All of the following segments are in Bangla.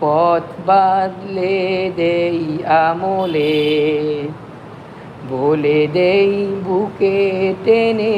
পথ বাদলে দেই আমলে, বলে দেই বুকে টেনে,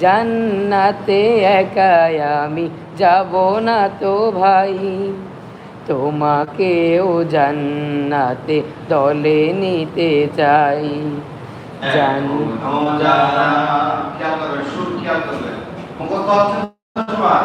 জান্নাতে একাই আমি যাব না তো ভাই। তোমাকেও জান্নাতে দলে নিতে চাই। জান মুখস্থ হচ্ছে তো সবার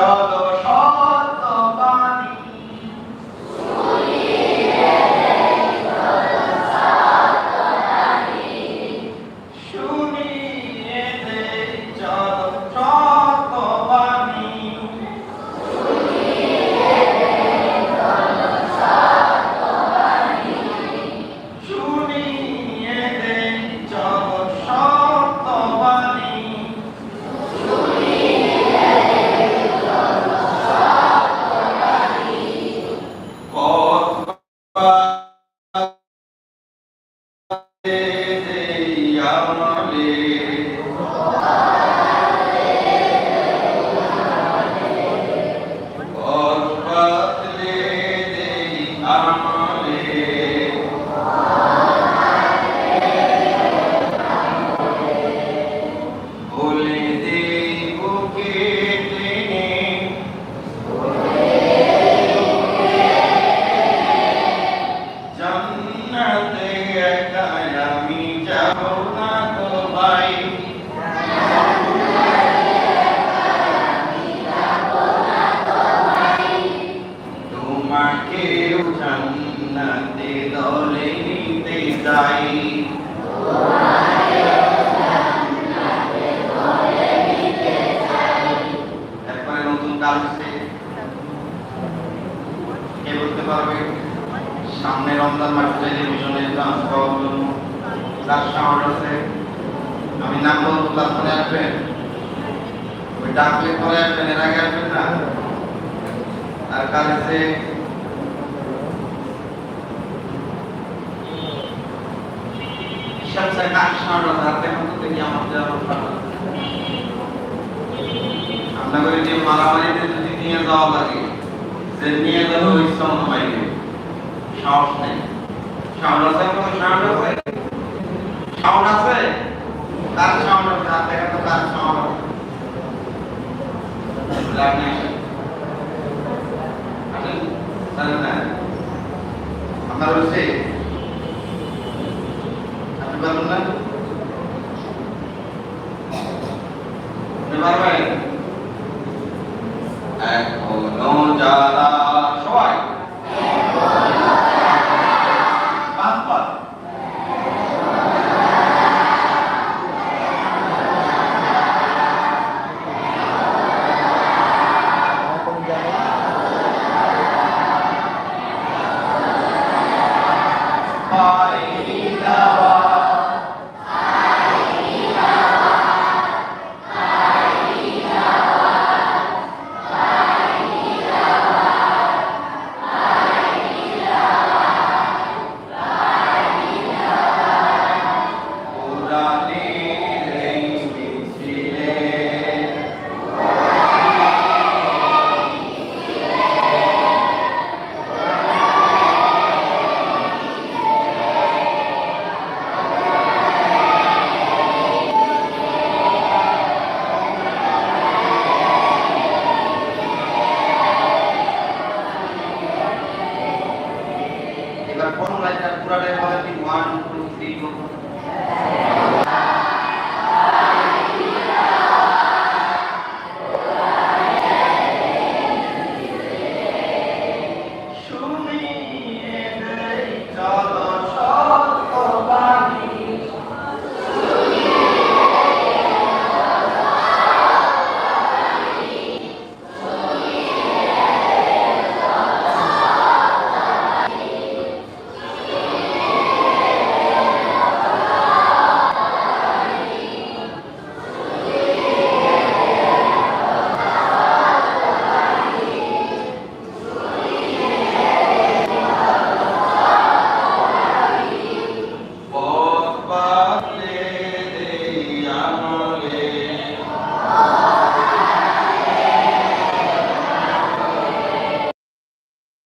দেই একবারে নতুন কাজ হচ্ছে কে বলতে পারবে সামনে রমজান মাস টেলিভিশনে জন্য তার সাহস আমি নাম বলব তারপরে আসবেন ওই ডাকলে পরে আসবেন এর আগে আসবেন না আর কার আছে সবচেয়ে কার সাহস আছে হাতে মতো দেখি আমার দেওয়ার সাহস আছে। আপনাদের যে মারামারিতে যদি নিয়ে যাওয়া লাগে যে নিয়ে যাবে ওই ইচ্ছা বাইরে সাহস নেই। সাহস আছে কোনো সাহস আছে? সাহস আছে? কার সাহস আছে হাত দেখা তো কার সাহস আছে লাভ নেই। আসেন জানেন না। আপনার হচ্ছে one like that Quran, I have one, two, three, four.